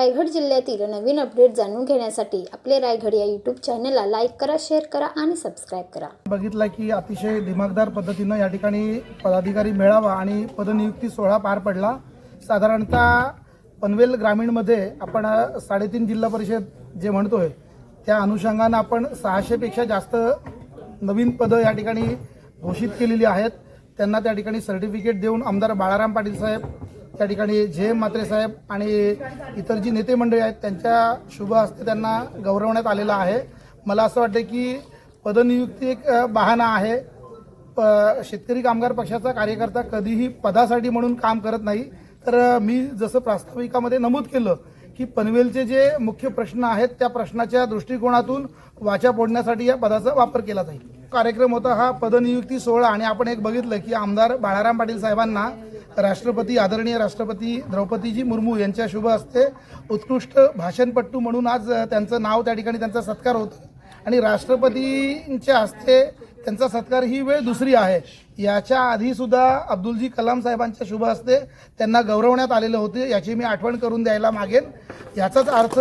रायगड जिल्ह्यातील नवीन अपडेट जाणून घेण्यासाठी आपले रायगड या यूट्यूब चॅनलला लाईक करा शेअर करा आणि सबस्क्राईब करा. बघितलं की अतिशय दिमागदार पद्धतीनं या ठिकाणी पदाधिकारी मेळावा आणि पदनियुक्ती सोहळा पार पडला. साधारणतः पनवेल ग्रामीणमध्ये आपण साडेतीन जिल्हा परिषद जे म्हणतोय त्या अनुषंगानं आपण सहाशेपेक्षा जास्त नवीन पदं या ठिकाणी घोषित केलेली आहेत. त्यांना त्या ठिकाणी सर्टिफिकेट देऊन आमदार बाळाराम पाटील साहेब त्या ठिकाणी झेम म्हात्रे साहेब आणि इतर जी नेते मंडळी आहेत त्यांच्या शुभ हस्ते त्यांना गौरवण्यात आलेलं आहे. मला असं वाटतं की पदनियुक्ती एक बहाना बहाणा आहे. प शेतकरी कामगार पक्षाचा कार्यकर्ता कधीही पदासाठी म्हणून काम करत नाही. तर मी जसं प्रास्ताविकामध्ये नमूद केलं की पनवेलचे जे मुख्य प्रश्न आहेत त्या प्रश्नाच्या दृष्टिकोनातून वाचा फोडण्यासाठी या पदाचा वापर केला जाईल. कार्यक्रम होता हा पदनियुक्ती सोहळा आणि आपण एक बघितलं की आमदार बाळाराम पाटील साहेबांना राष्ट्रपती आदरणीय राष्ट्रपती द्रौपदीजी मुर्मू यांच्या शुभ हस्ते उत्कृष्ट भाषणपट्टू म्हणून आज त्यांचं नाव त्या ठिकाणी त्यांचा सत्कार होतो. आणि राष्ट्रपतींच्या हस्ते त्यांचा सत्कार ही वेळ दुसरी आहे. याच्या आधीसुद्धा अब्दुलजी कलाम साहेबांच्या शुभ हस्ते त्यांना गौरवण्यात आलेलं होते याची मी आठवण करून द्यायला मागेन. याचाच अर्थ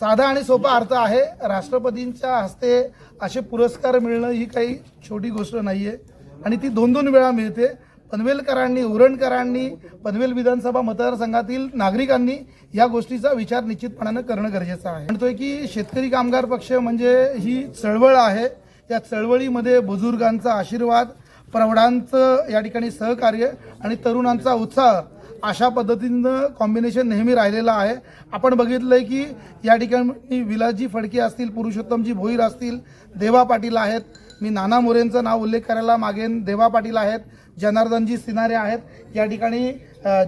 साधा आणि सोपा अर्थ आहे राष्ट्रपतींच्या हस्ते असे पुरस्कार मिळणं ही काही छोटी गोष्ट नाही आहे आणि ती दोन दोन वेळा मिळते. पनवेलकरांनी उरणकरांनी पनवेल विधानसभा मतदारसंघातील नागरिकांनी या गोष्टीचा विचार निश्चितपणानं करणं गरजेचं आहे. म्हणतोय की शेतकरी कामगार पक्ष म्हणजे ही चळवळ आहे. त्या चळवळीमध्ये बुजुर्गांचा आशीर्वाद प्रौढांचं या ठिकाणी सहकार्य आणि तरुणांचा उत्साह अशा पद्धतीनं कॉम्बिनेशन नेहमी राहिलेलं आहे. आपण बघितलंय की या ठिकाणी विलासजी फडके असतील पुरुषोत्तमजी भोईर असतील देवा पाटील आहेत. मी नाना मोरेंचं नाव उल्लेख करायला मागेन. देवा पाटील आहेत जनार्दनजी सिनारे आहेत. या ठिकाणी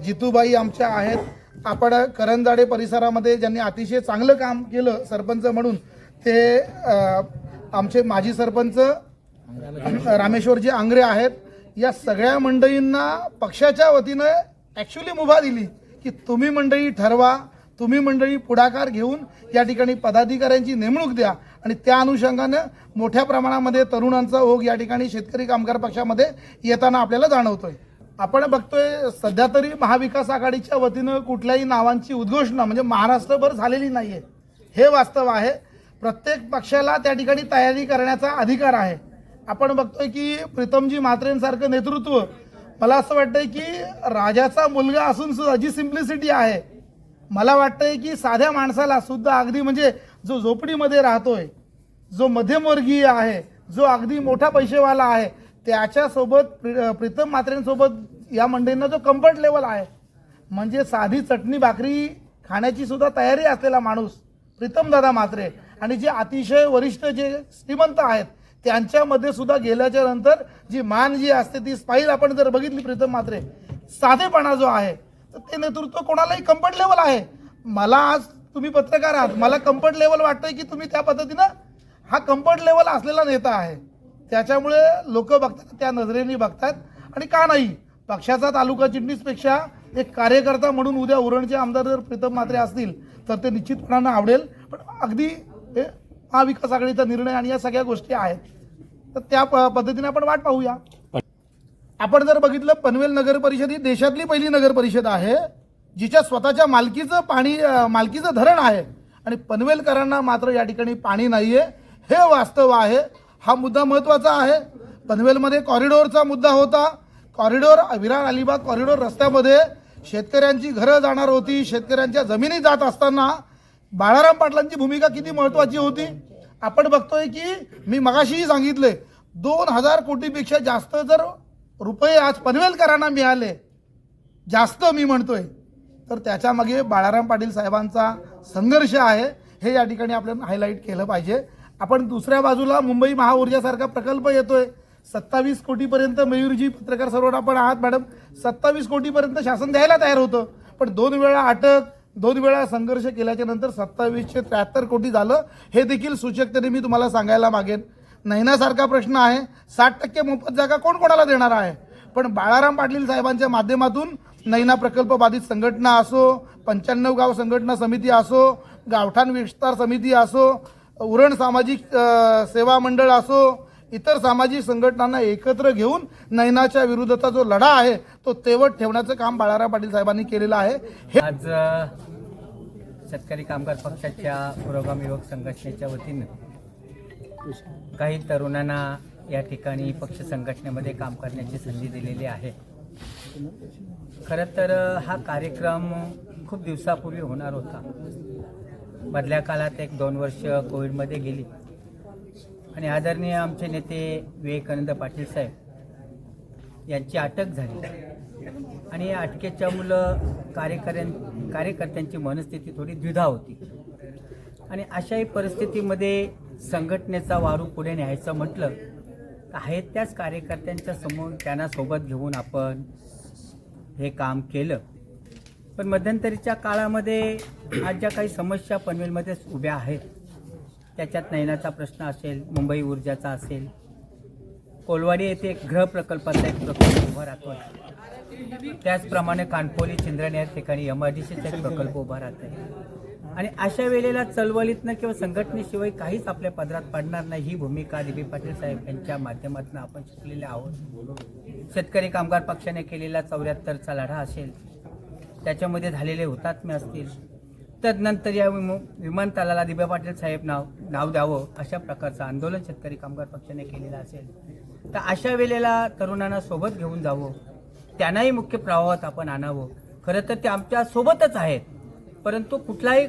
जितूबाई आमच्या आहेत. आपण करंजाडे परिसरामध्ये ज्यांनी अतिशय चांगलं काम केलं सरपंच म्हणून ते आमचे माजी सरपंच रामेश्वरजी आंग्रे आहेत. या सगळ्या मंडळींना पक्षाच्या वतीनं ॲक्च्युली मुभा दिली की तुम्ही मंडळी ठरवा तुम्ही मंडळी पुढाकार घेऊन या ठिकाणी पदाधिकाऱ्यांची नेमणूक द्या आणि त्या अनुषंगानं मोठ्या प्रमाणामध्ये तरुणांचा ओघ या ठिकाणी शेतकरी कामगार पक्षामध्ये येताना आपल्याला जाणवतोय. आपण बघतोय सध्या तरी महाविकास आघाडीच्या वतीनं कुठल्याही नावांची उद्घोषणा म्हणजे महाराष्ट्रभर झालेली नाहीये. हे वास्तव आहे. प्रत्येक पक्षाला त्या ठिकाणी तयारी करण्याचा अधिकार आहे. आपण बघतोय की प्रीतमजी म्हात्रेंसारखं नेतृत्व मला असं वाटतंय की राजाचा मुलगा असून सुद्धा जी सिम्प्लिसिटी आहे मला वाटतंय की साध्या माणसाला सुद्धा अगदी म्हणजे जो झोपडीमध्ये राहतोय जो मध्यमवर्गीय आहे जो अगदी मोठा पैसेवाला आहे त्याच्यासोबत प्रि- प्रीतम मात्रेंसोबत या मंडळींना जो कम्फर्ट लेवल आहे म्हणजे साधी चटणी भाकरी खाण्याची सुद्धा तयारी असलेला माणूस प्रीतम दादा मात्रे आणि जे अतिशय वरिष्ठ जे श्रीमंत आहेत त्यांच्यामध्ये सुद्धा गेल्याच्यानंतर जी मान जी असते ती स्पाईल आपण जर बघितली प्रीतम मात्रे साधेपणा जो आहे तर ते नेतृत्व कोणालाही कम्फर्ट लेवल आहे. मला आज तुम्ही पत्रकार आहात मला कम्फर्ट लेवल वाटतंय की तुम्ही त्या पद्धतीनं हा कम्फर्ट लेवल असलेला नेता आहे. त्याच्यामुळे लोक बघतात त्या नजरेने बघतात आणि का नाही पक्षाचा तालुका चिटणीसपेक्षा एक कार्यकर्ता म्हणून उद्या उरणचे आमदार जर प्रीतम मात्रे असतील तर ते निश्चितपणानं आवडेल. पण अगदी हे महाविकास आघाडीचा निर्णय आणि या सगळ्या गोष्टी आहेत. तर त्या प- पद्धतीने आपण वाट पाहूया. आपण जर बघितलं पनवेल नगर परिषद ही देशातली पहिली नगर परिषद आहे जिच्या स्वतःच्या मालकीचं पाणी अं, मालकीचं धरण आहे. आणि पनवेलकरांना मात्र या ठिकाणी पाणी नाहीये. हे वास्तव आहे. हा मुद्दा महत्त्वाचा आहे. पनवेलमध्ये कॉरिडोरचा मुद्दा होता. कॉरिडोर विरार अलिबाग कॉरिडोर रस्त्यामध्ये शेतकऱ्यांची घरं जाणार होती. शेतकऱ्यांच्या जमिनी जात असताना बाळाराम पाटलांची भूमिका किती महत्त्वाची होती? आपण बघतोय की मी मगाशीही सांगितले दोन हजार कोटीपेक्षा जास्त जर रुपये आज पनवेलकरांना मिळाले जास्त मी म्हणतोय तर त्याच्यामागे बाळाराम पाटील साहेबांचा संघर्ष आहे हे या ठिकाणी आपल्याला हायलाईट केलं पाहिजे. आपण दुसऱ्या बाजूला मुंबई महाऊर्जासारखा प्रकल्प येतोय सत्तावीस कोटीपर्यंत मयूरजी पत्रकार सरोवर आपण आहात मॅडम. सत्तावीस कोटीपर्यंत शासन द्यायला तयार होतं पण दोन वेळा अटक दोन वेळा संघर्ष केल्याच्यानंतर सत्तावीसशे त्र्याहत्तर कोटी झालं हे देखील सूचकतेने मी तुम्हाला सांगायला मागेन. नैनासारखा प्रश्न आहे साठ टक्के मोफत जागा कोण कोणाला देणार आहे? पण बाळाराम पाटील साहेबांच्या माध्यमातून नैना प्रकल्प बाधित संघटना असो पंच्याण्णव गाव संघटना समिती असो गावठाण विस्तार समिती असो उरण सामाजिक सेवा मंडळ असो इतर सामाजिक संघटनांना एकत्र घेऊन नैनाच्या विरुद्धचा जो लढा आहे तो तेवट ठेवण्याचं काम बाळाराम पाटील साहेबांनी केलेलं आहे. आज शेतकरी कामगार पक्षाच्या पुरोगाम युवक संघटनेच्या वतीनं काही तरुणांना या ठिकाणी पक्ष संघटनेमध्ये काम करण्याची संधी दिलेली आहे. खरं तर हा कार्यक्रम खूप दिवसापूर्वी होणार होता. मधल्या काळात एक दोन वर्ष कोविडमध्ये गेली. आणि आदरणीय आमचे नेते विवेकानंद पाटील साहेब यांची अटक झाली. आणि या अटकेच्या मुलं कार्यकर्त्यां कार्यकर्त्यांची मनस्थिती थोडी द्विधा होती. आणि अशाही परिस्थितीमध्ये संघटनेचा वारू पुढे न्यायचं म्हटलं तर आहे त्याच कार्यकर्त्यांच्या समोर त्यांना सोबत घेऊन आपण हे काम केलं. पण मध्यंतरीच्या काळामध्ये आज ज्या काही समस्या पनवेलमध्येच उभ्या आहेत त्याच्यात नयनाचा प्रश्न असेल मुंबई ऊर्जाचा असेल. कोलवाडी येथे एक गृह प्रकल्पाचा एक प्रकल्प उभा राहतो त्याचप्रमाणे कानपोली चिंद्रण या ठिकाणी एम डी सीचा एक प्रकल्प उभा राहत आहे आणि अशा वेळेला चळवळीतनं किंवा संघटनेशिवाय काहीच आपल्या पदरात पडणार नाही ही भूमिका दिबी पाटील साहेब यांच्या माध्यमातून आपण शिकलेले आहोत. शेतकरी कामगार पक्षाने केलेला चौऱ्याहत्तरचा लढा असेल त्याच्यामध्ये झालेले हुतात्मे असतील तदनंतर या विमो विमानतळाला दिव्या पाटील साहेब नाव नाव द्यावं अशा प्रकारचं आंदोलन शेतकरी कामगार पक्षाने केलेलं असेल. तर अशा वेळेला तरुणांना सोबत घेऊन जावं. त्यांनाही मुख्य प्रवाहात आपण आणावं. खरं तर ते आमच्या सोबतच आहेत. परंतु कुठलाही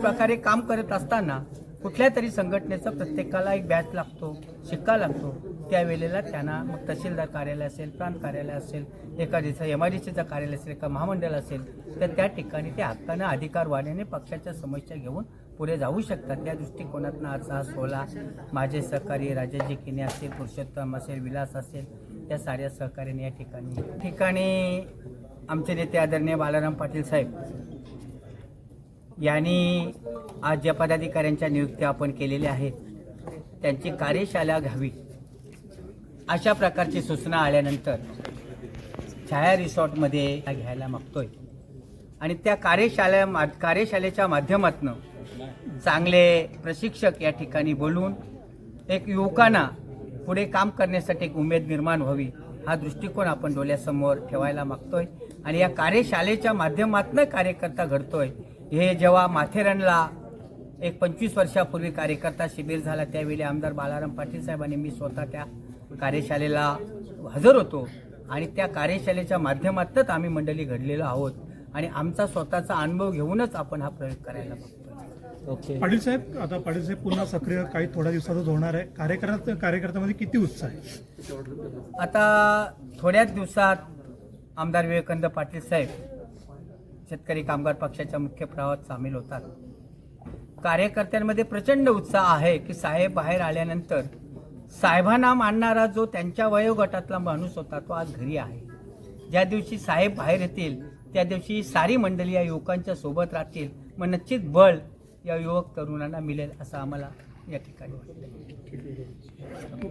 प्रकारे काम करत असताना कुठल्या तरी संघटनेचा प्रत्येकाला एक बॅच लागतो शिक्का लागतो. त्यावेळेला त्यांना मग तहसीलदार कार्यालय असेल प्रांत कार्यालय असेल एखाद्याचं एम आय डी सीचं कार्यालय असेल एका महामंडळ असेल तर त्या ठिकाणी ते हक्कानं अधिकार वाढवणे पक्षाच्या समस्या घेऊन पुढे जाऊ शकतात. त्या दृष्टिकोनातून आज हा सोहळा माझे सहकारी राजाजी किने असेल पुरुषोत्तम असेल विलास असेल त्या साऱ्या सहकार्याने या ठिकाणी. ठिकाणी आमचे नेते आदरणीय बालाराम पाटील साहेब यांनी आज ज्या पदाधिकाऱ्यांच्या नियुक्त्या आपण केलेल्या आहेत त्यांची कार्यशाळा घ्यावी. अशा प्रकारची सूचना आल्यानंतर छाया रिसॉर्टमध्ये घ्यायला मागतोय. आणि त्या कार्यशाळा मा कार्यशाळेच्या माध्यमातून चांगले प्रशिक्षक या ठिकाणी बोलून एक युवकांना पुढे काम करण्यासाठी एक उमेद निर्माण व्हावी हा दृष्टिकोन आपण डोळ्यासमोर ठेवायला मागतोय. आणि या कार्यशाळेच्या माध्यमातून कार्यकर्ता घडतोय. हे जेव्हा माथेरानला एक पंचवीस वर्षापूर्वी कार्यकर्ता शिबिर झाला त्यावेळी आमदार बालाराम पाटील साहेबांनी मी स्वतः त्या कार्यशाळेला हजर होतो. आणि त्या कार्यशाळेच्या माध्यमातूनच आम्ही मंडळी घडलेलो आहोत. आणि आमचा स्वतःचा अनुभव घेऊनच आपण हा प्रयोग करायला बघतो पाटील साहेब आता पाटील साहेब पुन्हा सक्रिय काही थोड्या दिवसातच होणार आहे. कार्यकर्त्या कार्यकर्त्यामध्ये किती उत्साह आहे? आता थोड्याच दिवसात आमदार विवेकानंद पाटील साहेब शेतकरी कामगार पक्षाच्या मुख्य प्रवाहात सामील होतात. कार्यकर्त्यांमध्ये प्रचंड उत्साह आहे की साहेब बाहेर आल्यानंतर साहेबांना मानणारा जो त्यांच्या वयोगटातला माणूस होता तो आज घरी आहे. ज्या दिवशी साहेब बाहेर येतील त्या दिवशी सारी मंडळी या युवकांच्या सोबत राहतील. मग निश्चित बळ या युवक तरुणांना मिळेल असं आम्हाला या ठिकाणी वाटतं.